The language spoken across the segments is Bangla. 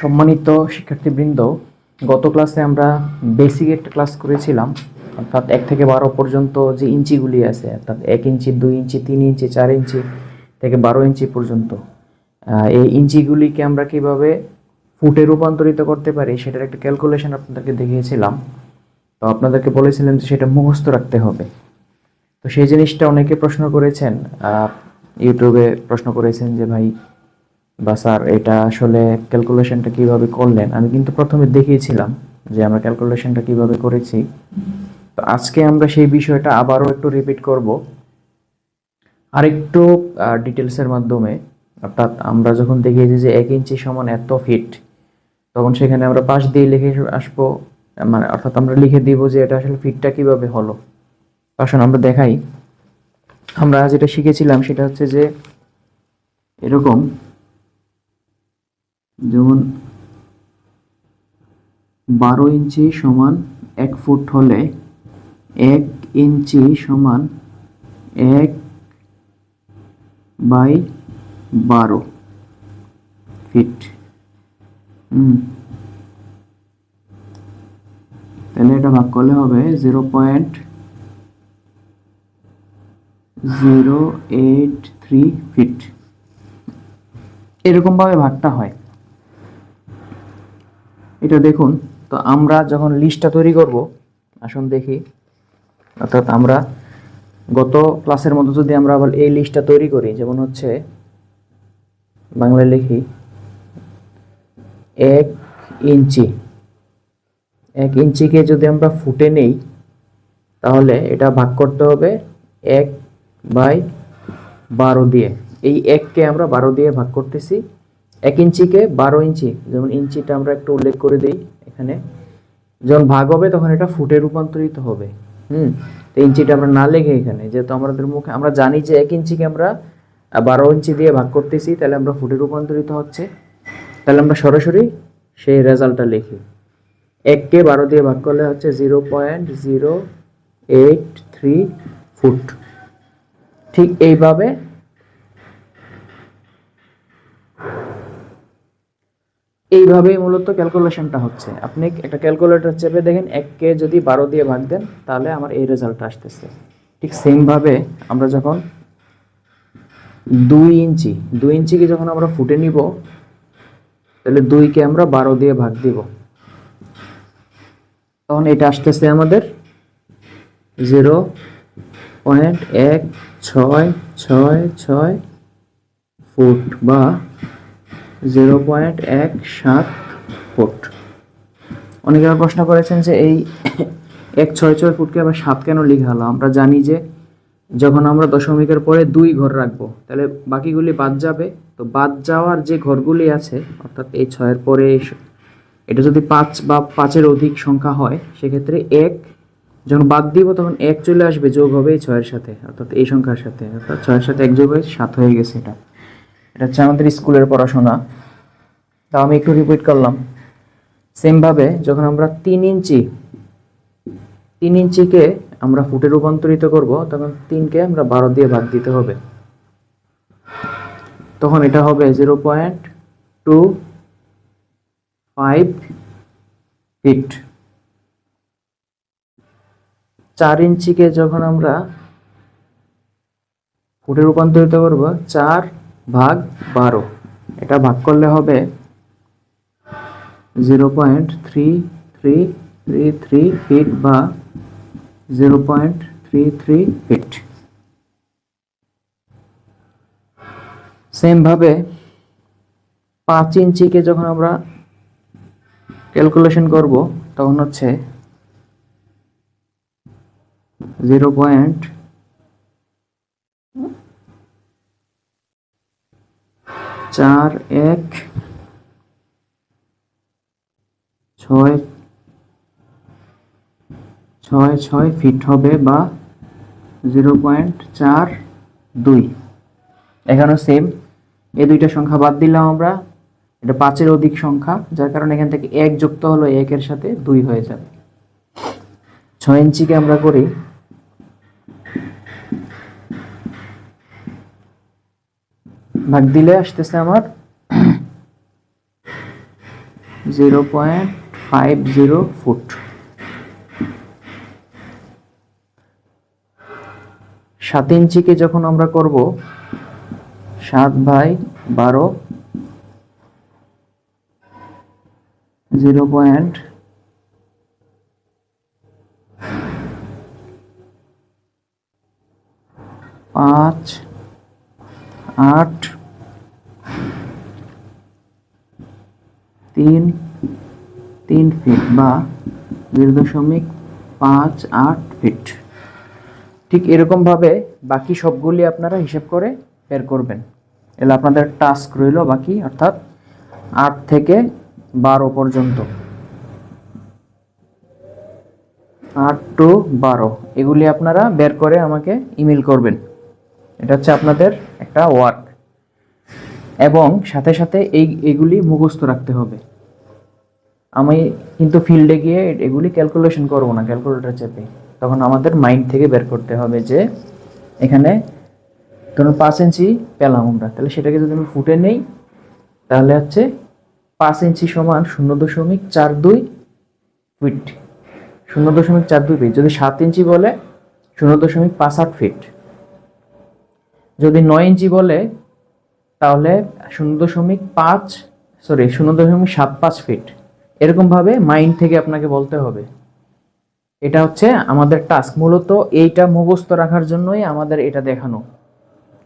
সম্মানিত শিক্ষার্থীবৃন্দ, গত ক্লাসে আমরা বেসিক একটা ক্লাস করেছিলাম, অর্থাৎ এক থেকে বারো পর্যন্ত যে ইঞ্চিগুলি আছে, অর্থাৎ এক ইঞ্চি, দুই ইঞ্চি, তিন ইঞ্চি, চার ইঞ্চি থেকে বারো ইঞ্চি পর্যন্ত এই ইঞ্চিগুলিকে আমরা কীভাবে ফুটে রূপান্তরিত করতে পারি সেটার একটা ক্যালকুলেশন আপনাদেরকে দেখিয়েছিলাম। তো আপনাদেরকে বলেছিলাম যে সেটা মুখস্থ রাখতে হবে। তো সেই জিনিসটা অনেকে প্রশ্ন করেছেন ইউটিউবে প্রশ্ন করেছেন যে ভাই বা স্যার, এটা আসলে ক্যালকুলেশনটা কীভাবে করলেন? আমি কিন্তু প্রথমে দেখিয়েছিলাম যে আমরা ক্যালকুলেশনটা কীভাবে করেছি। তো আজকে আমরা সেই বিষয়টা আবারও একটু রিপিট করব। আরেকটু ডিটেলসের মাধ্যমে। অর্থাৎ আমরা যখন দেখিয়েছি যে এক ইঞ্চি সমান এত ফিট তখন সেখানে আমরা পাশ দিয়ে লিখে আসব। মানে অর্থাৎ আমরা লিখে দিব যে এটা আসলে ফিটটা কীভাবে হলো। আসুন আমরা দেখাই। আমরা যেটা শিখেছিলাম সেটা হচ্ছে যে এরকম যেমন বারো ইঞ্চি সমান এক ফুট হলে এক ইঞ্চি সমান এক বাই বারো ফিট। হুম। তাহলে এটা ভাগ করলে হবে zero point zero eight three feet. এরকমভাবে ভাগটা হয়। দেখুন, তো আমরা যখন লিস্টটা তৈরি করব, আসুন দেখি, অর্থাৎ আমরা গত ক্লাসের মতো যদি আমরা আবার এই লিস্টটা তৈরি করি, যেমন হচ্ছে, বাংলায় লিখি, এক ইঞ্চি, এক ইঞ্চিকে যদি আমরা ফুটে নেই, তাহলে এটা ভাগ করতে হবে এক বাই বারো দিয়ে। এই এককে আমরা বারো দিয়ে ভাগ করতেছি এক ইঞ্চিকে বারো ইঞ্চি, যেমন ইঞ্চিটা আমরা একটু উল্লেখ করে দিই এখানে। যখন ভাগ হবে তখন এটা ফুটে রূপান্তরিত হবে। হুম? তো ইঞ্চিটা আমরা না লেগে এখানে, যেহেতু আমাদের মুখে আমরা জানি যে এক ইঞ্চিকে আমরা বারো ইঞ্চি দিয়ে ভাগ করতেছি, তাহলে আমরা ফুটে রূপান্তরিত হচ্ছে। তাহলে আমরা সরাসরি সেই রেজাল্টটা লিখি। এককে বারো দিয়ে ভাগ করলে হচ্ছে zero point zero eight three foot. ঠিক এইভাবে এইভাবেই মূলত ক্যালকুলেশনটা হচ্ছে। আপনি একটা ক্যালকুলেটর চেপে দেখেন এককে যদি বারো দিয়ে ভাগ দেন, তাহলে আমার এই রেজাল্টটা আসতেছে। ঠিক সেমভাবে আমরা যখন দুই ইঞ্চি, দুই ইঞ্চিকে যখন আমরা ফুটে নিব, তাহলে দুইকে আমরা বারো দিয়ে ভাগ দিব। তখন এটা আসতেছে আমাদের জিরো পয়েন্ট এক ছয় ছয় ছয় ফুট বা জিরো পয়েন্ট এক সাত ফুট। অনেকে আবার প্রশ্ন করেছেন যে এই এক ছয় ছয় ফুটকে আবার সাত কেন লেখা আমরা জানি যে যখন আমরা দশমিকের পরে দুই ঘর রাখব, তাহলে বাকিগুলি বাদ যাবে। তো বাদ যাওয়ার যে ঘরগুলি আছে, অর্থাৎ এই ছয়ের পরে এটা যদি পাঁচ বা পাঁচের অধিক সংখ্যা হয়, সেক্ষেত্রে এক, যখন বাদ দিব, তখন এক চলে আসবে যোগ হবে এই ছয়ের সাথে, অর্থাৎ এই সংখ্যার সাথে, অর্থাৎ ছয়ের সাথে এক যোগ হয়ে সাত হয়ে গেছে এটা। এটা হচ্ছে আমাদের স্কুলের পড়াশোনা। তাও আমি একটু রিপিট করলাম। সেমভাবে যখন আমরা তিন ইঞ্চি, তিন ইঞ্চিকে আমরা ফুটে রূপান্তরিত করব, তখন তিনকে আমরা বারো দিয়ে ভাগ দিতে হবে। তখন এটা হবে zero point two five feet চার ইঞ্চিকে যখন আমরা ফুটে রূপান্তরিত করব, চার ভাগ বারো। এটা ভাগ করলে হবে zero point three three three three feet বা zero point three three feet. সেমভাবে পাঁচ ইঞ্চিকে যখন আমরা ক্যালকুলেশন করব, তখন হচ্ছে জিরো পয়েন্ট চার, এক, ছয় ছয় ছয় ফিট হবে বা জিরো পয়েন্ট চার, দুই। এখানেও সেম এই দুইটা সংখ্যা বাদ দিলাম আমরা। এটা পাঁচের অধিক সংখ্যা, যার কারণে এখান থেকে এক যুক্ত হলো একের সাথে দুই হয়ে যাবে। ছয় ইঞ্চিকে আমরা করি ভাগ দিলে আসতেছে আমার zero point five zero foot. সাত ইঞ্চিকে যখন আমরা করব, সাত বাই বারো জিরো পয়েন্ট পাঁচ আট তিন তিন ফিট বা দেড় দশমিক পাঁচ আট ফিট ঠিক এরকমভাবে বাকি সবগুলি আপনারা হিসাব করে বের করবেন। এগুলো আপনাদের টাস্ক রইল বাকি, অর্থাৎ আট থেকে বারো পর্যন্ত। আট টু বারো, এগুলি আপনারা বের করে আমাকে ইমেল করবেন। এটা হচ্ছে আপনাদের একটা ওয়ার্ক এবং সাথে সাথে এই, এগুলি মুখস্থ রাখতে হবে। আমি কিন্তু ফিল্ডে গিয়ে এগুলি ক্যালকুলেশন করব না ক্যালকুলেটর চেপে। তখন আমাদের মাইন্ড থেকে বের করতে হবে যে, এখানে ধরুন পাঁচ ইঞ্চি পেলাম আমরা, তাহলে সেটাকে যদি আমি ফুটে নেই, তাহলে হচ্ছে পাঁচ ইঞ্চি সমান শূন্য দশমিক চার দুই ফিট শূন্য দশমিক চার দুই ফিট যদি সাত ইঞ্চি বলে, শূন্য দশমিক পাঁচ আট ফিট যদি নয় ইঞ্চি বলে, তাহলে শূন্য দশমিক পাঁচ সরি শূন্য দশমিক সাত পাঁচ ফিট এরকমভাবে মাইন্ড থেকে আপনাকে বলতে হবে। এটা হচ্ছে আমাদের টাস্ক মূলত এইটা মুখস্থ রাখার জন্যই আমাদের এটা দেখানো।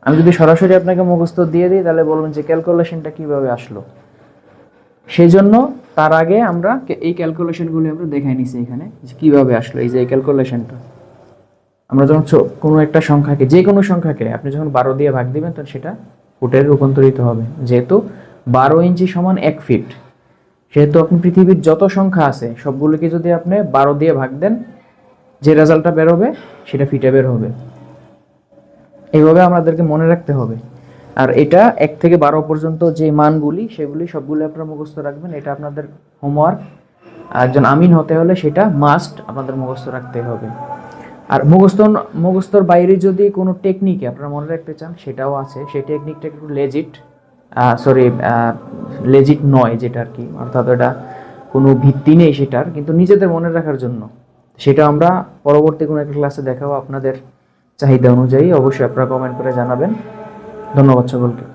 আমি যদি সরাসরি আপনাকে মুখস্থ দিয়ে দিই, তাহলে বলবেন যে ক্যালকুলেশনটা কীভাবে আসলো। সেই জন্য তার আগে আমরা এই ক্যালকুলেশনগুলি আমরা দেখাই নিছি এখানে, যে কীভাবে আসলো এই যে এই ক্যালকুলেশনটা আমরা যখন কোনো একটা সংখ্যাকে, যে কোনো সংখ্যাকে আপনি যখন বারো দিয়ে ভাগ দিবেন তখন সেটা ফুটে রূপান্তরিত হবে। যেহেতু বারো ইঞ্চি সমান এক ফিট সেহেতু আপনি পৃথিবীর যত সংখ্যা আছে, সবগুলোকে যদি আপনি বারো দিয়ে ভাগ দেন, যে রেজাল্টটা বেরোবে সেটা ফিটে বের হবে। এইভাবে আমাদেরকে মনে রাখতে হবে। আর এটা এক থেকে বারো পর্যন্ত যে মানগুলি, সেগুলি সবগুলি আপনারা মুখস্থ রাখবেন। এটা আপনাদের হোমওয়ার্ক একজন আমিন হতে হলে সেটা মাস্ট আপনাদের মুখস্থ রাখতে হবে। আর মুখস্থ, মুখস্থর বাইরে যদি কোনো টেকনিকে আপনারা মনে রাখতে চান, সেটাও আছে। সেই টেকনিকটা একটু লেজিট সরি লেজিট নয় যেটা আর কি। অর্থাৎ এটা কোনো ভিত্তি নেই সেটার, কিন্তু নিজেদের মনে রাখার জন্য। সেটা আমরা পরবর্তী কোনো একটা ক্লাসে দেখাবো আপনাদের চাহিদা অনুযায়ী। অবশ্যই আপনারা কমেন্ট করে জানাবেন। ধন্যবাদ সকলকে।